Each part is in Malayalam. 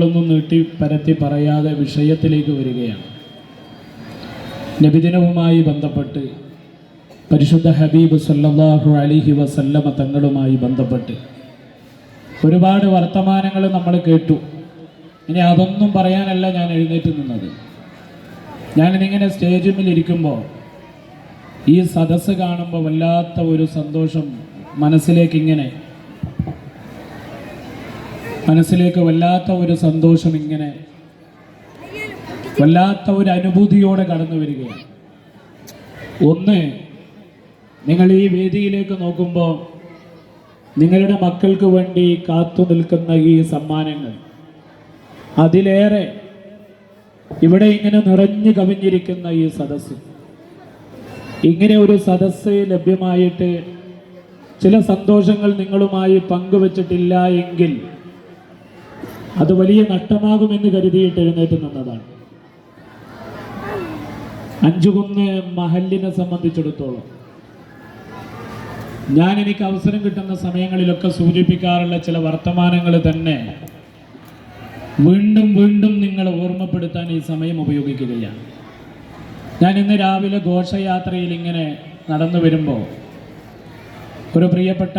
കൂടുതലൊന്നും നീട്ടി പരത്തി പറയാതെ വിഷയത്തിലേക്ക് വരികയാണ്. നബിദിനവുമായി ബന്ധപ്പെട്ട് പരിശുദ്ധ ഹബീബ് സല്ലാഹു അലിഹി വസല്ലമ തങ്ങളുമായി ബന്ധപ്പെട്ട് ഒരുപാട് വർത്തമാനങ്ങൾ നമ്മൾ കേട്ടു. ഇനി അതൊന്നും പറയാനല്ല ഞാൻ എഴുന്നേറ്റ് നിന്നത്. ഞാനിതിങ്ങനെ സ്റ്റേജിൽ ഇരിക്കുമ്പോൾ ഈ സദസ്സ് കാണുമ്പോൾ വല്ലാത്ത ഒരു സന്തോഷം മനസ്സിലേക്ക് ഇങ്ങനെ മനസ്സിലേക്ക് വല്ലാത്ത ഒരു സന്തോഷം ഇങ്ങനെ വല്ലാത്ത ഒരു അനുഭൂതിയോടെ കടന്നു വരികയാണ്. ഒന്ന് നിങ്ങൾ ഈ വേദിയിലേക്ക് നോക്കുമ്പോൾ നിങ്ങളുടെ മക്കൾക്ക് വേണ്ടി കാത്തു നിൽക്കുന്ന ഈ സമ്മാനങ്ങൾ. അതിലേറെ ഇവിടെ ഇങ്ങനെ നിറഞ്ഞു കവിഞ്ഞിരിക്കുന്ന ഈ സദസ്സ്. ഇങ്ങനെ ഒരു സദസ്സ് ലഭ്യമായിട്ട് ചില സന്തോഷങ്ങൾ നിങ്ങളുമായി പങ്കുവച്ചിട്ടില്ല എങ്കിൽ അത് വലിയ നഷ്ടമാകുമെന്ന് കരുതിയിട്ട് എഴുന്നേറ്റ് നിന്നതാണ്. അഞ്ചുകുന്ന് മഹലിനെ സംബന്ധിച്ചിടത്തോളം ഞാൻ എനിക്ക് അവസരം കിട്ടുന്ന സമയങ്ങളിലൊക്കെ സൂചിപ്പിക്കാറുള്ള ചില വർത്തമാനങ്ങൾ തന്നെ വീണ്ടും വീണ്ടും നിങ്ങളെ ഓർമ്മപ്പെടുത്താൻ ഈ സമയം ഉപയോഗിക്കുകയാണ്. ഞാൻ ഇന്ന് രാവിലെ ഘോഷയാത്രയിൽ ഇങ്ങനെ നടന്നു വരുമ്പോൾ ഒരു പ്രിയപ്പെട്ട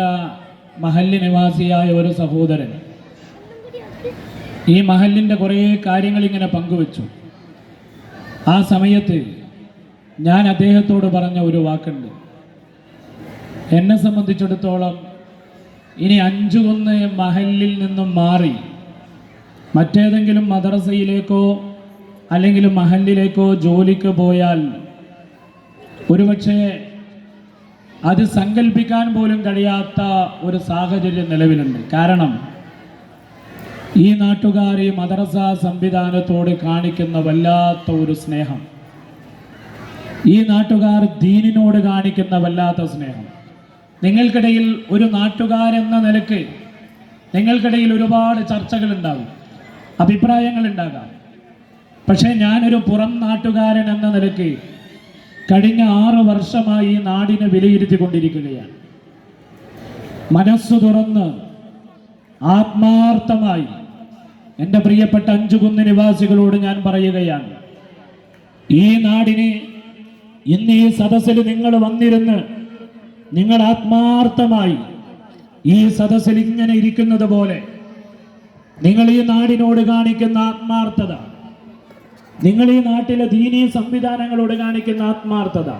മഹല്ല് നിവാസിയായ ഒരു സഹോദരൻ ഈ മഹലിന്റെ കുറേ കാര്യങ്ങൾ ഇങ്ങനെ പങ്കുവച്ചു. ആ സമയത്ത് ഞാൻ അദ്ദേഹത്തോട് പറഞ്ഞ ഒരു വാക്കുണ്ട്. എന്നെ സംബന്ധിച്ചിടത്തോളം ഇനി അഞ്ചു കൊന്ന് മഹലിൽ നിന്നും മാറി മറ്റേതെങ്കിലും മദ്രസയിലേക്കോ അല്ലെങ്കിൽ മഹലിലേക്കോ ജോലിക്ക് പോയാൽ ഒരുപക്ഷെ അത് സങ്കല്പിക്കാൻ പോലും കഴിയാത്ത ഒരു സാഹചര്യം നിലവിലുണ്ട്. കാരണം ഈ നാട്ടുകാർ ഈ മദ്രസ സംവിധാനത്തോട് കാണിക്കുന്ന വല്ലാത്ത ഒരു സ്നേഹം. ഈ നാട്ടുകാർ ദീനിനോട് കാണിക്കുന്ന വല്ലാത്ത സ്നേഹം. നിങ്ങൾക്കിടയിൽ ഒരു നാട്ടുകാരെന്ന നിലയ്ക്ക് നിങ്ങൾക്കിടയിൽ ഒരുപാട് ചർച്ചകൾ ഉണ്ടാകും അഭിപ്രായങ്ങൾ ഉണ്ടാകാം പക്ഷേ ഞാനൊരു പുറം നാട്ടുകാരൻ എന്ന നിലയ്ക്ക് കഴിഞ്ഞ ആറ് വർഷമായി ഈ നാടിനെ വിലയിരുത്തിക്കൊണ്ടിരിക്കുകയാണ്. മനസ്സു തുറന്ന് ആത്മാർത്ഥമായി എന്റെ പ്രിയപ്പെട്ട അഞ്ചുകുന്ന് നിവാസികളോട് ഞാൻ പറയുകയാണ് ഈ നാടിന് ഇന്ന് ഈ സദസ്സിൽ നിങ്ങൾ വന്നിരുന്ന് നിങ്ങൾ ആത്മാർത്ഥമായി ഈ സദസ്സിൽ ഇങ്ങനെ ഇരിക്കുന്നത് പോലെ നിങ്ങൾ ഈ നാടിനോട് കാണിക്കുന്ന ആത്മാർത്ഥത നിങ്ങൾ ഈ നാട്ടിലെ ദീനീ സംവിധാനങ്ങളോട് കാണിക്കുന്ന ആത്മാർത്ഥത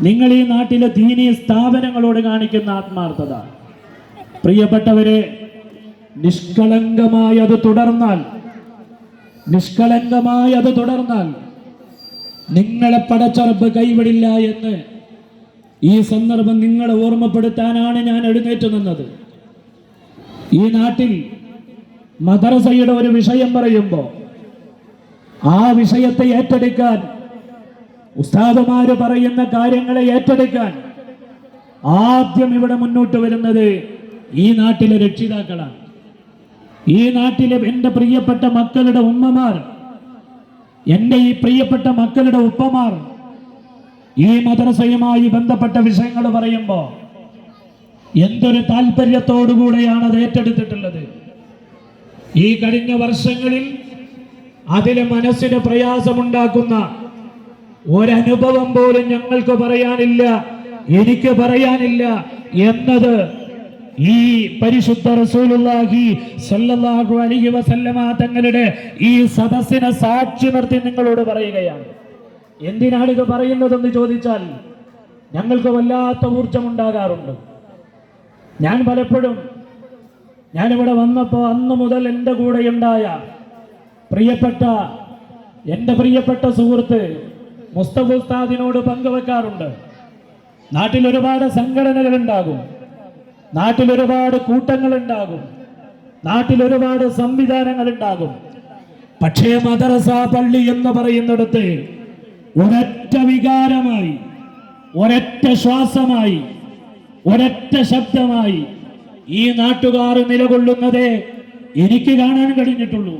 നിങ്ങൾ ഈ നാട്ടിലെ ദീനീ സ്ഥാപനങ്ങളോട് കാണിക്കുന്ന ആത്മാർത്ഥത. പ്രിയപ്പെട്ടവരെ നിഷ്കളങ്കമായി അത് തുടർന്നാൽ നിഷ്കളങ്കമായി അത് തുടർന്നാൽ നിങ്ങളെ പടച്ചറപ്പ് കൈവിടില്ല എന്ന് ഈ സന്ദർഭം നിങ്ങളെ ഓർമ്മപ്പെടുത്താനാണ് ഞാൻ എഴുന്നേറ്റ് നിന്നത്. ഈ നാട്ടിൽ മദ്രസയുടെ ഒരു വിഷയം പറയുമ്പോൾ ആ വിഷയത്തെ ഏറ്റെടുക്കാൻ ഉസ്താദുമാര് പറയുന്ന കാര്യങ്ങളെ ഏറ്റെടുക്കാൻ ആദ്യം ഇവിടെ മുന്നോട്ട് വരുന്നത് ഈ നാട്ടിലെ രക്ഷിതാക്കളാണ്. ഈ നാട്ടിലെ എന്റെ പ്രിയപ്പെട്ട മക്കളുടെ ഉമ്മമാർ എന്റെ ഈ പ്രിയപ്പെട്ട മക്കളുടെ ഉപ്പമാർ ഈ മദ്രസയുമായി ബന്ധപ്പെട്ട വിഷയങ്ങൾ പറയുമ്പോൾ എന്തൊരു താല്പര്യത്തോടുകൂടെയാണ് അത് ഏറ്റെടുത്തിട്ടുള്ളത്? ഈ കഴിഞ്ഞ വർഷങ്ങളിൽ അതിലെ മനസ്സിന് പ്രയാസമുണ്ടാക്കുന്ന ഒരനുഭവം പോലും ഞങ്ങൾക്ക് പറയാനില്ല എനിക്ക് പറയാനില്ല എന്നത് ഈ പരിശുദ്ധ റസൂലുള്ളാഹി സല്ലല്ലാഹു അലൈഹി വസല്ലമ തങ്ങളുടെ ഈ സദസ്സിനെ സാക്ഷി നിർത്തി നിങ്ങളോട് പറയുകയാണ്. എന്തിനാണ് ഇത് പറയുന്നതെന്ന് ചോദിച്ചാൽ ഞങ്ങൾക്ക് വല്ലാത്ത ഊർജമുണ്ടാകാറുണ്ട്. ഞാൻ പലപ്പോഴും ഞാനിവിടെ വന്നപ്പോൾ അന്ന് മുതൽ എന്റെ കൂടെയുണ്ടായ പ്രിയപ്പെട്ട എന്റെ പ്രിയപ്പെട്ട സുഹൃത്ത് മുസ്തഫ ഉസ്താദിനോട് പങ്കുവെക്കാറുണ്ട്. നാട്ടിൽ ഒരുപാട് സംഘടനകൾ ഉണ്ടാകും നാട്ടിൽ ഒരുപാട് കൂട്ടങ്ങൾ ഉണ്ടാകും നാട്ടിൽ ഒരുപാട് സംവിധാനങ്ങൾ ഉണ്ടാകും പക്ഷേ മദ്രസ പള്ളി എന്ന് പറയുന്നിടത്ത് ഒരൊറ്റ വികാരമായി ഒരൊറ്റ ശ്വാസമായി ഒരൊറ്റ ശബ്ദമായി ഈ നാട്ടുകാർ നിലകൊള്ളുന്നതേ എനിക്ക് കാണാൻ കഴിഞ്ഞിട്ടുള്ളൂ.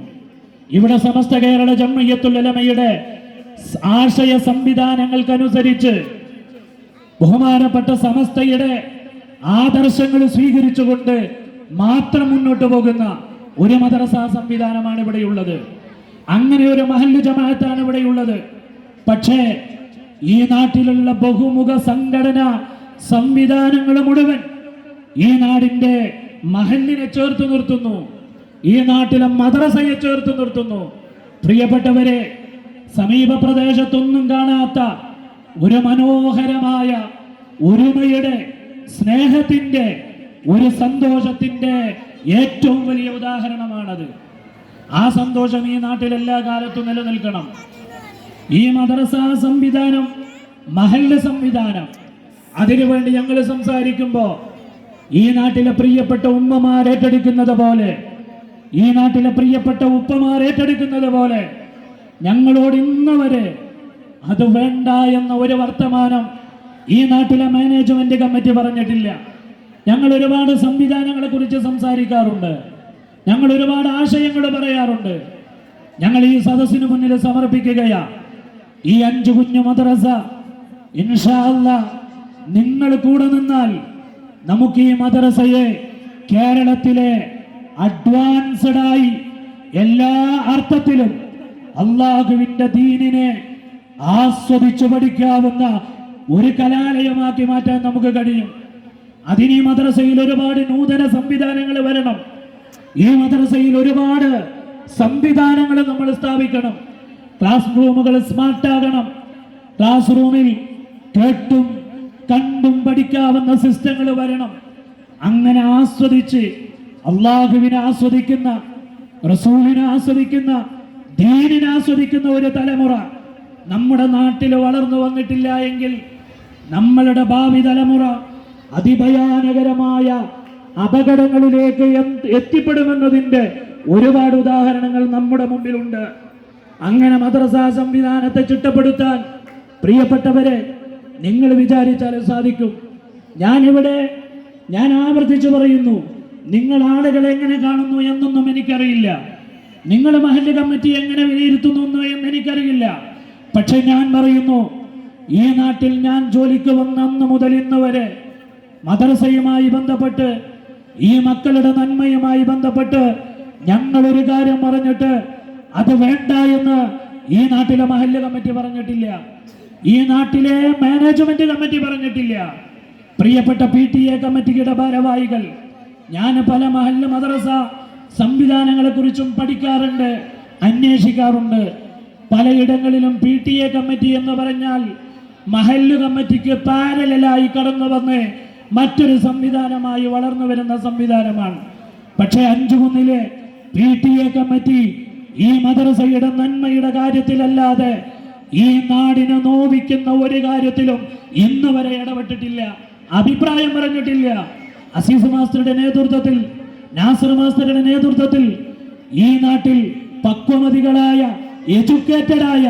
ഇവിടെ സമസ്ത കേരള ജമ്മയ്യത്തുലമയുടെ ആശയ സംവിധാനങ്ങൾക്കനുസരിച്ച് ബഹുമാനപ്പെട്ട സമസ്തയുടെ ആദർശങ്ങൾ സ്വീകരിച്ചുകൊണ്ട് മാത്രം മുന്നോട്ട് പോകുന്ന ഒരു മദ്രസ സംവിധാനമാണ് ഇവിടെയുള്ളത്. അങ്ങനെ ഒരു മഹല്ല് ജമാഅത്താണ് ഇവിടെയുള്ളത്. പക്ഷേ ഈ നാട്ടിലുള്ള ബഹുമുഖ സംഘടന സംവിധാനങ്ങൾ മുഴുവൻ ഈ നാടിന്റെ മഹല്ലിനെ ചേർത്ത് നിർത്തുന്നു. ഈ നാട്ടിലെ മദ്രസയെ ചേർത്ത് നിർത്തുന്നു. പ്രിയപ്പെട്ടവരെ സമീപ പ്രദേശത്തൊന്നും കാണാത്ത ഒരു മനോഹരമായ ഒരുമയുടെ സ്നേഹത്തിന്റെ ഒരു സന്തോഷത്തിന്റെ ഏറ്റവും വലിയ ഉദാഹരണമാണത്. ആ സന്തോഷം ഈ നാട്ടിൽ എല്ലാ കാലത്തും നിലനിൽക്കണം. ഈ മദ്രസ സംവിധാനം മഹല്ല് സംവിധാനം അതിനുവേണ്ടി ഞങ്ങൾ സംസാരിക്കുമ്പോൾ ഈ നാട്ടിലെ പ്രിയപ്പെട്ട ഉമ്മമാർ ഏറ്റെടുക്കുന്നത് പോലെ ഈ നാട്ടിലെ പ്രിയപ്പെട്ട ഉപ്പമാർ ഏറ്റെടുക്കുന്നത് പോലെ ഞങ്ങളോട് ഇന്ന് വരെ അത് വേണ്ട എന്ന ഒരു വർത്തമാനം ഈ നാട്ടിലെ മാനേജ്മെന്റ് കമ്മിറ്റി പറഞ്ഞിട്ടില്ല. ഞങ്ങൾ ഒരുപാട് സംവിധാനങ്ങളെ കുറിച്ച് സംസാരിക്കാറുണ്ട്. ഞങ്ങൾ ഒരുപാട് ആശയങ്ങൾ പറയാറുണ്ട്. ഞങ്ങൾ ഈ സദസ്സിന് മുന്നിൽ സമർപ്പിക്കുകയാ. ഈ അഞ്ചു കുഞ്ഞു മദ്രസ ഇൻഷാല്ല നിങ്ങൾ കൂടെ നിന്നാൽ നമുക്ക് ഈ മദ്രസയെ കേരളത്തിലെ അഡ്വാൻസ്ഡ് ആയി എല്ലാ അർത്ഥത്തിലും അള്ളാഹുവിന്റെ ദീനിനെ ആസ്വദിച്ചു പഠിക്കാവുന്ന ഒരു കലാലയമാക്കി മാറ്റാൻ നമുക്ക് കഴിയും. അതിന് ഈ മദ്രസയിൽ ഒരുപാട് നൂതന സംവിധാനങ്ങൾ വരണം. ഈ മദ്രസയിൽ ഒരുപാട് സംവിധാനങ്ങൾ നമ്മൾ സ്ഥാപിക്കണം. ക്ലാസ് റൂമുകൾ സ്മാർട്ട് ആകണം. ക്ലാസ് റൂമിൽ കേട്ടും കണ്ടും പഠിക്കാവുന്ന സിസ്റ്റങ്ങൾ വരണം. അങ്ങനെ ആസ്വദിച്ച് അള്ളാഹുവിനെ ആസ്വദിക്കുന്ന റസൂലിനെ ആസ്വദിക്കുന്ന ദീനിനെ ആസ്വദിക്കുന്ന ഒരു തലമുറ നമ്മുടെ നാട്ടിൽ വളർന്നു വന്നിട്ടില്ല എങ്കിൽ നമ്മളുടെ ഭാവി തലമുറ അതിഭയാനകരമായ അപകടങ്ങളിലേക്ക് എത്തിപ്പെടുമെന്നതിന്റെ ഒരുപാട് ഉദാഹരണങ്ങൾ നമ്മുടെ മുമ്പിലുണ്ട്. അങ്ങനെ മദ്രസ സംവിധാനത്തെ ചിട്ടപ്പെടുത്താൻ പ്രിയപ്പെട്ടവരെ നിങ്ങൾ വിചാരിച്ചാൽ സാധിക്കും. ഞാനിവിടെ ഞാൻ ആവർത്തിച്ചു പറയുന്നു നിങ്ങൾ ആളുകൾ എങ്ങനെ കാണുന്നു എന്നൊന്നും എനിക്കറിയില്ല. നിങ്ങൾ മഹല്ല് കമ്മിറ്റി എങ്ങനെ വിലയിരുത്തുന്നു എന്ന് എനിക്കറിയില്ല. പക്ഷെ ഞാൻ പറയുന്നു ഈ നാട്ടിൽ ഞാൻ ജോലിക്ക് വന്ന അന്ന് മുതൽ ഇന്ന് വരെ മദ്രസയുമായി ബന്ധപ്പെട്ട് ഈ മക്കളുടെ നന്മയുമായി ബന്ധപ്പെട്ട് ഞങ്ങൾ ഒരു കാര്യം പറഞ്ഞിട്ട് അത് വേണ്ട എന്ന് ഈ നാട്ടിലെ മഹല്ല കമ്മിറ്റി പറഞ്ഞിട്ടില്ല. ഈ നാട്ടിലെ മാനേജ്മെന്റ് കമ്മിറ്റി പറഞ്ഞിട്ടില്ല. പ്രിയപ്പെട്ട പി ടി എ കമ്മിറ്റിയുടെ ഭാരവാഹികൾ ഞാൻ പല മഹല്ല മദ്രസ സംവിധാനങ്ങളെ കുറിച്ചും പഠിക്കാറുണ്ട് അന്വേഷിക്കാറുണ്ട്. പലയിടങ്ങളിലും പി ടി എ കമ്മിറ്റി എന്ന് പറഞ്ഞാൽ മഹല്ല് കമ്മിറ്റിക്ക് പാരലായി കടന്നു വന്ന് മറ്റൊരു സംവിധാനമായി വളർന്നു വരുന്ന സംവിധാനമാണ്. പക്ഷേ അഞ്ചുകുന്നിലെ പി ടി എ കമ്മിറ്റി ഈ മദ്രസയുടെ നന്മയുടെ കാര്യത്തിലല്ലാതെ ഈ നാടിനെ നോവിക്കുന്ന ഒരു കാര്യത്തിലും ഇന്ന് വരെ ഇടപെട്ടിട്ടില്ല. അഭിപ്രായം പറഞ്ഞിട്ടില്ല. അസീസ് മാസ്റ്ററുടെ നേതൃത്വത്തിൽ നാസർ മാസ്റ്ററുടെ നേതൃത്വത്തിൽ ഈ നാട്ടിൽ പക്വമതികളായ എഡ്യൂക്കേറ്റഡ് ആയ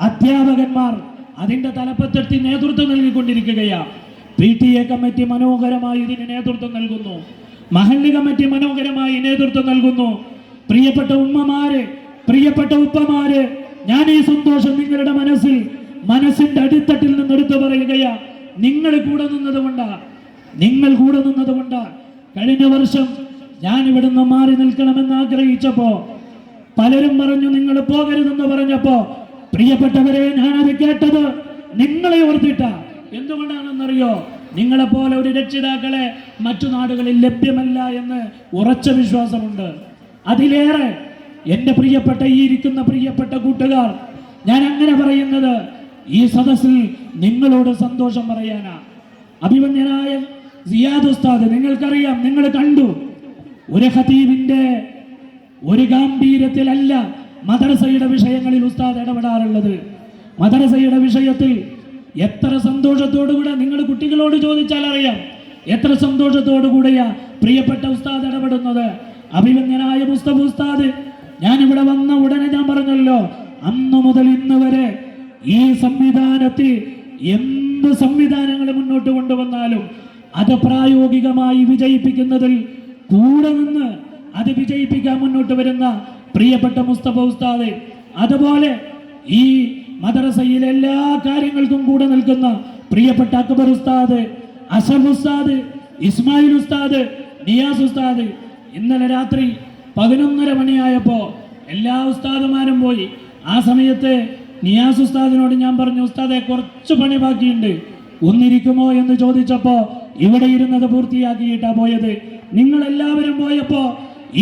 അധ്യാപകന്മാർ അതിന്റെ തലപ്പത്തെത്തി നേതൃത്വം നൽകിക്കൊണ്ടിരിക്കുകയാണ് പി ടി എ കമ്മിറ്റി മനോഹരമായി ഇതിന് നേതൃത്വം നൽകുന്നു. മഹല്ല് കമ്മിറ്റി മനോഹരമായി നേതൃത്വം നൽകുന്നു. പ്രിയപ്പെട്ട ഉമ്മമാര് പ്രിയപ്പെട്ട ഉപ്പമാര് ഞാൻ ഈ സന്തോഷം നിങ്ങളുടെ മനസ്സിൽ മനസ്സിന്റെ അടിത്തട്ടിൽ നിന്ന് എടുത്തു പറയുകയാ. നിങ്ങൾ കൂടെ നിന്നത് കൊണ്ടാ. നിങ്ങൾ കൂടെ നിന്നത് കൊണ്ടാ. കഴിഞ്ഞ വർഷം ഞാൻ ഇവിടുന്ന് മാറി നിൽക്കണമെന്ന് ആഗ്രഹിച്ചപ്പോ പലരും പറഞ്ഞു നിങ്ങൾ പോകരുതെന്ന് പറഞ്ഞപ്പോ പ്രിയപ്പെട്ടവരെ ഞാൻ ഞാനത് കേട്ടത് നിങ്ങളെ ഓർത്തിട്ട. എന്തുകൊണ്ടാണെന്നറിയോ? നിങ്ങളെ പോലെ ഒരു രക്ഷിതാക്കളെ മറ്റു നാടുകളിൽ ലഭ്യമല്ല എന്ന് ഉറച്ച വിശ്വാസമുണ്ട്. അതിലേറെ എന്റെ പ്രിയപ്പെട്ട ഈ ഇരിക്കുന്ന പ്രിയപ്പെട്ട കൂട്ടുകാർ ഞാൻ അങ്ങനെ പറയുന്നത് ഈ സദസ്സിൽ നിങ്ങളോട് സന്തോഷം പറയാനാ. അഭിമന്യനായ സിയാദ് ഉസ്താദ് നിങ്ങൾക്കറിയാം നിങ്ങൾ കണ്ടു. ഒരു ഖതീബിന്റെ ഒരു ഗാംഭീര്യത്തിലല്ല മദ്രസയുടെ വിഷയങ്ങളിൽ ഉസ്താദ് ഇടപെടാറുള്ളത്. മദ്രസയുടെ വിഷയത്തിൽ എത്ര സന്തോഷത്തോടുകൂടെ നിങ്ങൾ കുട്ടികളോട് ചോദിച്ചാൽ അറിയാം. എത്ര സന്തോഷത്തോടുകൂടെയാ പ്രിയപ്പെട്ട ഉസ്താദ് ഇടപെടുന്നത്. അഭിമന്യനായ മുസ്തഫ ഉസ്താദ് ഞാൻ ഇവിടെ വന്ന ഉടനെ ഞാൻ പറഞ്ഞല്ലോ അന്ന് മുതൽ ഇന്ന് വരെ ഈ സംവിധാനത്തിൽ എന്ത് സംവിധാനങ്ങൾ മുന്നോട്ട് കൊണ്ടുവന്നാലും അത് പ്രായോഗികമായി വിജയിപ്പിക്കുന്നതിൽ കൂടെ നിന്ന് അത് വിജയിപ്പിക്കാൻ മുന്നോട്ട് വരുന്ന പ്രിയപ്പെട്ട മുസ്തഫ ഉസ്താദ് അതുപോലെ ഈ മദ്രസയിലെ എല്ലാ കാര്യങ്ങൾക്കും കൂടെ നിൽക്കുന്ന പ്രിയപ്പെട്ട അക്ബർ ഉസ്താദ് അസഫ് ഉസ്താദ് ഇസ്മായിൽ ഉസ്താദ് നിയാസ് ഉസ്താദ് ഇന്നലെ രാത്രി പതിനൊന്നര മണിയായപ്പോൾ എല്ലാ ഉസ്താദുമാരും പോയി. ആ സമയത്ത് നിയാസ് ഉസ്താദിനോട് ഞാൻ പറഞ്ഞു ഉസ്താദെ കുറച്ച് പണി ബാക്കിയുണ്ട്. ഒന്നിരിക്കുമോ എന്ന് ചോദിച്ചപ്പോൾ ഇവിടെ ഇരുന്നത് പൂർത്തിയാക്കിയിട്ടാ പോയത്. നിങ്ങൾ എല്ലാവരും പോയപ്പോ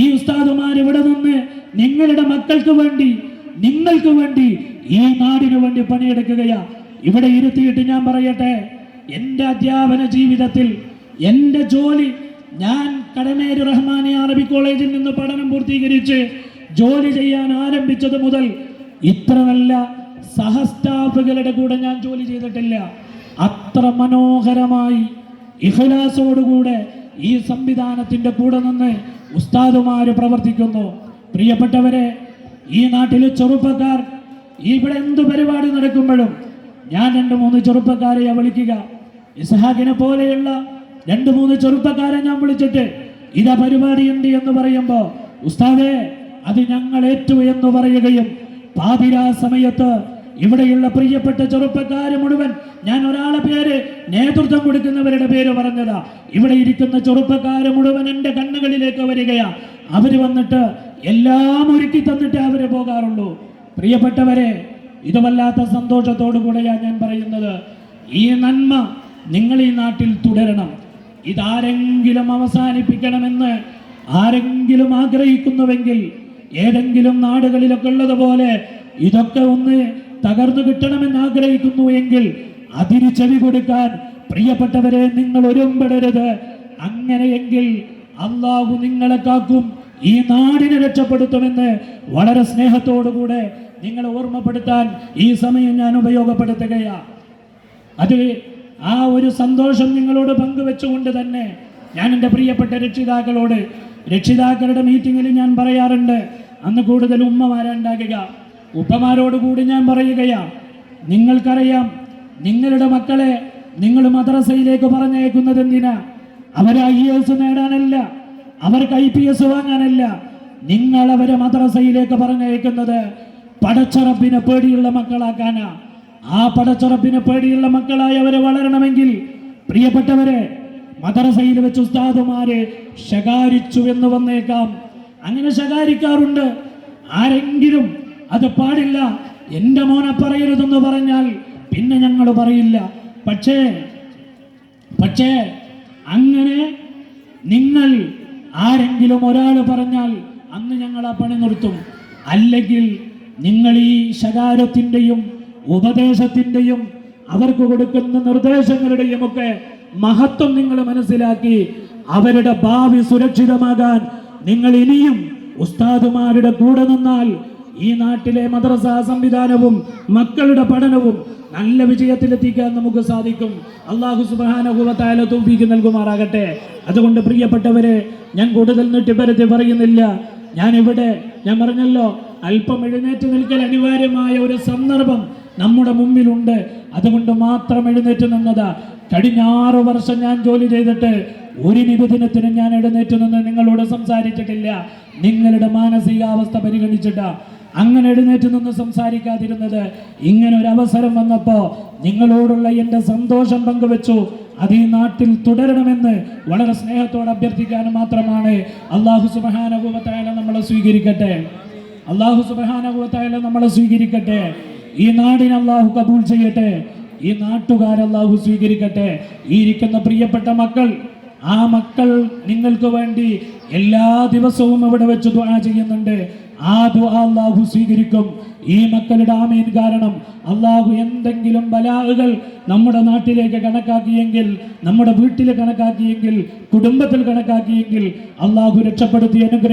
ഈ ഉസ്താദുമാർ ഇവിടെ നിന്ന് നിങ്ങളുടെ മക്കൾക്ക് വേണ്ടി നിങ്ങൾക്ക് വേണ്ടി ഈ നാടിനു വേണ്ടി പണിയെടുക്കുകയാ. ഇവിടെ ഇരുത്തിയിട്ട് ഞാൻ പറയട്ടെ എന്റെ അധ്യാപന ജീവിതത്തിൽ എന്റെ ജോലി ഞാൻ കടമേര് റഹ്മാനി അറബി കോളേജിൽ നിന്ന് പഠനം പൂർത്തീകരിച്ച് ജോലി ചെയ്യാൻ ആരംഭിച്ചത് മുതൽ ഇത്ര നല്ല സഹസ്റ്റാഫുകളുടെ കൂടെ ഞാൻ ജോലി ചെയ്തിട്ടില്ല. അത്ര മനോഹരമായി ഇഹ്ലാസോടുകൂടെ ഈ സംവിധാനത്തിന്റെ കൂടെ നിന്ന് ഉസ്താദുമാര് പ്രവർത്തിക്കുന്നു. പ്രിയപ്പെട്ടവരെ ഈ നാട്ടിലെ ചെറുപ്പക്കാർ ഇവിടെ എന്ത് പരിപാടി നടക്കുമ്പോഴും ഞാൻ രണ്ട് മൂന്ന് ചെറുപ്പക്കാരെ വിളിക്കുക. ഇസ്ഹാഖിനെ പോലെയുള്ള രണ്ട് മൂന്ന് ചെറുപ്പക്കാരെ ഞാൻ വിളിച്ചിട്ട് ഇതാ പരിപാടി ഉണ്ട് എന്ന് പറയുമ്പോൾ ഉസ്താദേ അത് ഞങ്ങൾ ഏറ്റു എന്ന് പറയുകയും പാതിരാ സമയത്ത് ഇവിടെയുള്ള പ്രിയപ്പെട്ട ചെറുപ്പക്കാർ മുഴുവൻ ഞാൻ ഒരാളെ പേര് നേതൃത്വം കൊടുക്കുന്നവരുടെ പേര് പറഞ്ഞതാ. ഇവിടെ ഇരിക്കുന്ന ചെറുപ്പക്കാർ മുഴുവൻ എന്റെ കണ്ണുകളിലേക്ക് വരികയാ. അവർ വന്നിട്ട് എല്ലാം ഒരുക്കി തന്നിട്ട് അവർ പോകാറുള്ളൂ. പ്രിയപ്പെട്ടവരെ ഇത് വല്ലാത്ത സന്തോഷത്തോടു കൂടെയാണ് ഞാൻ പറയുന്നത്. ഈ നന്മ നിങ്ങൾ ഈ നാട്ടിൽ തുടരണം. ഇതാരെങ്കിലും അവസാനിപ്പിക്കണമെന്ന് ആരെങ്കിലും ആഗ്രഹിക്കുന്നുവെങ്കിൽ ഏതെങ്കിലും നാടുകളിലൊക്കെ ഉള്ളതുപോലെ ഇതൊക്കെ ഒന്ന് തകർന്നു കിട്ടണമെന്ന് ആഗ്രഹിക്കുന്നു എങ്കിൽ അതിന് ചെവി കൊടുക്കാൻ പ്രിയപ്പെട്ടവരെ നിങ്ങൾ ഒരുമ്പെടരുത്. അങ്ങനെയെങ്കിൽ അള്ളാഹു നിങ്ങളെ കാക്കും. ഈ നാടിനെ രക്ഷപ്പെടുത്തുമെന്ന് വളരെ സ്നേഹത്തോടുകൂടെ നിങ്ങളെ ഓർമ്മപ്പെടുത്താൻ ഈ സമയം ഞാൻ ഉപയോഗപ്പെടുത്തുകയാണ് അത് ആ ഒരു സന്തോഷം നിങ്ങളോട് പങ്കുവെച്ചുകൊണ്ട് തന്നെ ഞാൻ എന്റെ പ്രിയപ്പെട്ട രക്ഷിതാക്കളോട് രക്ഷിതാക്കളുടെ മീറ്റിങ്ങിൽ ഞാൻ പറയാറുണ്ട് അന്ന് കൂടുതൽ ഉമ്മമാരുണ്ടാകുക ഉപ്പമാരോട് കൂടി ഞാൻ പറയുകയാ നിങ്ങൾക്കറിയാം നിങ്ങളുടെ മക്കളെ നിങ്ങൾ മദ്രസയിലേക്ക് പറഞ്ഞേക്കുന്നത് എന്തിനാ അവർ ഐ എസ് നേടാനല്ല അവർക്ക് ഐ പി എസ് വാങ്ങാനല്ല. നിങ്ങൾ അവരെ മദ്രസയിലേക്ക് പറഞ്ഞയക്കുന്നത് പടച്ചറപ്പിനെ പേടിയുള്ള മക്കളാക്കാനാ. ആ പടച്ചറപ്പിനെ പേടിയുള്ള മക്കളായി അവരെ വളരണമെങ്കിൽ പ്രിയപ്പെട്ടവരെ മദ്രസയിൽ വെച്ച് ഉസ്താദുമാരെ ശകാരിച്ചു എന്ന് വന്നേക്കാം. അങ്ങനെ ശകാരിക്കാറുണ്ട്. ആരെങ്കിലും അത് പാടില്ല എന്റെ മോനെ പറയരുതെന്ന് പറഞ്ഞാൽ പിന്നെ ഞങ്ങൾ പറയില്ല. പക്ഷേ പക്ഷേ അങ്ങനെ നിങ്ങൾ ആരെങ്കിലും ഒരാൾ പറഞ്ഞാൽ അന്ന് ഞങ്ങൾ ആ പണി നിർത്തും. അല്ലെങ്കിൽ നിങ്ങൾ ഈ ശകാരത്തിന്റെയും ഉപദേശത്തിന്റെയും അവർക്ക് കൊടുക്കുന്ന നിർദ്ദേശങ്ങളുടെയും ഒക്കെ മഹത്വം നിങ്ങൾ മനസ്സിലാക്കി അവരുടെ ഭാവി സുരക്ഷിതമാകാൻ നിങ്ങൾ ഇനിയും ഉസ്താദുമാരുടെ കൂടെ നിന്നാൽ ഈ നാട്ടിലെ മദ്രസ സംവിധാനവും മക്കളുടെ പഠനവും നല്ല വിജയത്തിലെത്തിക്കാൻ നമുക്ക് സാധിക്കും. അള്ളാഹു സുബാനുഭവത്തായ തൂപ്പിക്ക് നൽകുമാറാകട്ടെ. അതുകൊണ്ട് പ്രിയപ്പെട്ടവരെ ഞാൻ കൂടുതൽ നെട്ടിപ്പരത്തി പറയുന്നില്ല. ഞാൻ ഇവിടെ ഞാൻ പറഞ്ഞല്ലോ അല്പം എഴുന്നേറ്റ് നിൽക്കൽ അനിവാര്യമായ ഒരു സന്ദർഭം നമ്മുടെ മുമ്പിലുണ്ട്. അതുകൊണ്ട് മാത്രം എഴുന്നേറ്റ് നിന്നതാ. കഴിഞ്ഞ ആറു വർഷം ഞാൻ ജോലി ചെയ്തിട്ട് ഒരു നിബന്ധനത്തിന് ഞാൻ എഴുന്നേറ്റ് നിന്ന് നിങ്ങളോട് സംസാരിച്ചിട്ടില്ല. നിങ്ങളുടെ മാനസികാവസ്ഥ പരിഗണിച്ചിട്ടാ. അങ്ങനെ എഴുന്നേറ്റ് നിന്ന് സംസാരിക്കാതിരുന്നത് ഇങ്ങനെ ഒരു അവസരം വന്നപ്പോ നിങ്ങളോടുള്ള എന്റെ സന്തോഷം പങ്കുവെച്ചു. അത് ഈ നാട്ടിൽ തുടരണമെന്ന് വളരെ സ്നേഹത്തോടെ അഭ്യർത്ഥിക്കാൻ മാത്രമാണ്. അള്ളാഹു സുബാനുഭവത്തായ നമ്മളെ സ്വീകരിക്കട്ടെ. അള്ളാഹു സുബാനുഭവത്തായ നമ്മളെ സ്വീകരിക്കട്ടെ. ഈ നാടിനെ അള്ളാഹു കബൂൽ ചെയ്യട്ടെ. ഈ നാട്ടുകാരെ സ്വീകരിക്കട്ടെ. ഈ ഇരിക്കുന്ന പ്രിയപ്പെട്ട മക്കൾ ആ മക്കൾ നിങ്ങൾക്ക് വേണ്ടി എല്ലാ ദിവസവും അവിടെ വെച്ച് ദുആ ചെയ്യുന്നുണ്ട്. ആ ദുആ അള്ളാഹു സ്വീകരിക്കും. ഈ മക്കളുടെ ആമീൻ കാരണം അള്ളാഹു എന്തെങ്കിലും ബലാഹുകൾ നമ്മുടെ നാട്ടിലേക്ക് കണക്കാക്കിയെങ്കിൽ നമ്മുടെ വീട്ടിൽ കണക്കാക്കിയെങ്കിൽ കുടുംബത്തിൽ കണക്കാക്കിയെങ്കിൽ അള്ളാഹു രക്ഷപ്പെടുത്തി അനുഗ്രഹിക്കും